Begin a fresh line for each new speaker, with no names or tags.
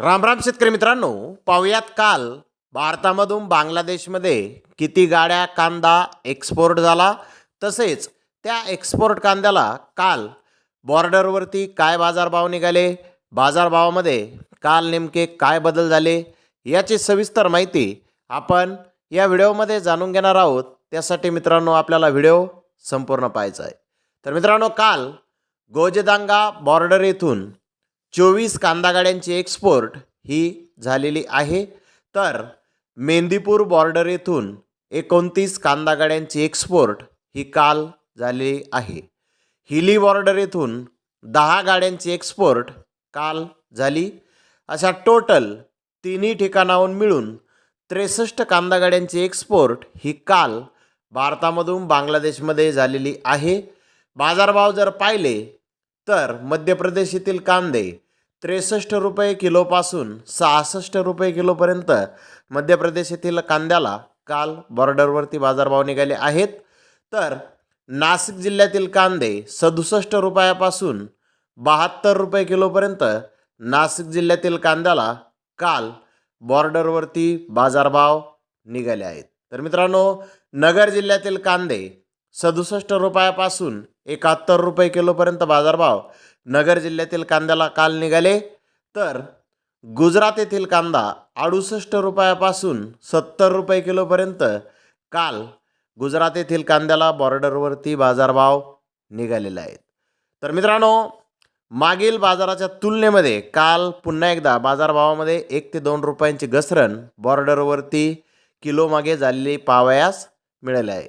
राम राम शेतकरी मित्रांनो पाहुयात काल भारतामधून बांगलादेशमध्ये किती गाड्या कांदा एक्सपोर्ट झाला? तसेच त्या एक्सपोर्ट कांद्याला काल बॉर्डरवरती काय बाजारभाव निघाले? बाजारभावामध्ये काल नेमके काय बदल झाले? याची सविस्तर माहिती आपण या व्हिडिओमध्ये जाणून घेणार आहोत. त्यासाठी मित्रांनो आपल्याला व्हिडिओ संपूर्ण पाहायचा आहे. तर मित्रांनो काल गोजदांगा बॉर्डर येथून चोवीस कांदा गाड्यांची एक्सपोर्ट ही झालेली आहे. तर मेंदीपूर बॉर्डर येथून एकोणतीस कांदा गाड्यांची एक्सपोर्ट ही काल झालेली आहे. हिली बॉर्डर येथून दहा गाड्यांची एक्सपोर्ट काल झाली. अशा टोटल तिन्ही ठिकाणाहून मिळून त्रेसष्ट कांदा गाड्यांची एक्सपोर्ट ही काल भारतामधून बांगलादेशमध्ये झालेली आहे. बाजारभाव जर पाहिले तर मध्य प्रदेश येथील कांदे त्रेसष्ट रुपये किलोपासून सहासष्ट रुपये किलोपर्यंत मध्य प्रदेश येथील कांद्याला काल बॉर्डरवरती बाजारभाव निघाले आहेत. तर नाशिक जिल्ह्यातील कांदे सदुसष्ट रुपयापासून बहात्तर रुपये किलोपर्यंत नाशिक जिल्ह्यातील कांद्याला काल बॉर्डरवरती बाजारभाव निघाले आहेत. तर मित्रांनो नगर जिल्ह्यातील कांदे सदुसष्ट रुपयापासून एकाहत्तर रुपये किलोपर्यंत बाजारभाव नगर जिल्ह्यातील कांद्याला काल निघाले. तर गुजरात येथील कांदा अडुसष्ट रुपयापासून सत्तर रुपये किलोपर्यंत. काल गुजरात येथील कांद्याला बॉर्डरवरती बाजारभाव निघालेले आहेत. तर मित्रांनो मागील बाजाराच्या तुलनेमध्ये काल पुन्हा एकदा बाजारभावामध्ये एक ते दोन रुपयांची घसरण बॉर्डरवरती किलोमागे झालेली पावयास मिळाली आहे.